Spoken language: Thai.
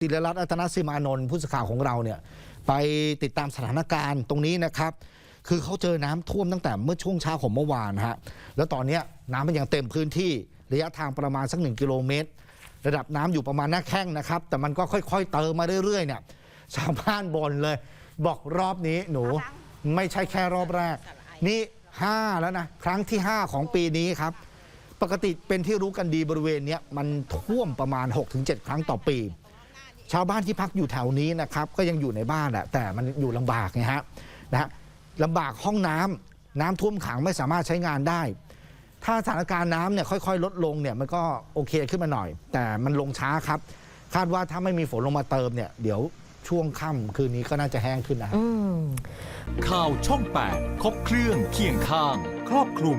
ติรรัตน์อัตนสิมานนท์ผู้สื่อข่าวของเราเนี่ยไปติดตามสถานการณ์ตรงนี้นะครับ คือเขาเจอน้ำท่วมตั้งแต่เมื่อช่วงเช้าของเมื่อวานฮะแล้วตอนนี้น้ำมันยังเต็มพื้นที่ระยะทางประมาณสักหนึ่งกิโลเมตร ระดับน้ำอยู่ประมาณหน้าแข้งนะครับ แต่มันก็ค่อย ๆ เติมมาเรื่อยๆเนี่ยชาวบ้านบ่นเลย บอกรอบนี้หนูไม่ใช่แค่รอบแรก นี่5แล้วนะครั้งที่ 5 ของปีนี้ครับ ปกติเป็นที่รู้กันดีบริเวณนี้มันท่วมประมาณ 6-7 ครั้งต่อปี ชาวบ้านที่พักอยู่แถวนี้นะครับก็ยังอยู่ในบ้านแหละแต่มันอยู่ลำบากไงฮะนะฮะลำบากห้องน้ำน้ำท่วมขังไม่สามารถใช้งานได้ ถ้าสถานการณ์น้ำเนี่ยค่อยๆ ลดลงเนี่ยมันก็โอเคขึ้นมาหน่อย แต่มันลงช้าครับ คาดว่าถ้าไม่มีฝนลงมาเติมเนี่ยเดี๋ยวช่วงค่ำคืนนี้ก็น่าจะแห้งขึ้นนะฮะอืมข่าวช่อง 8 ครบเครื่องเคียงข้าง ครอบคลุม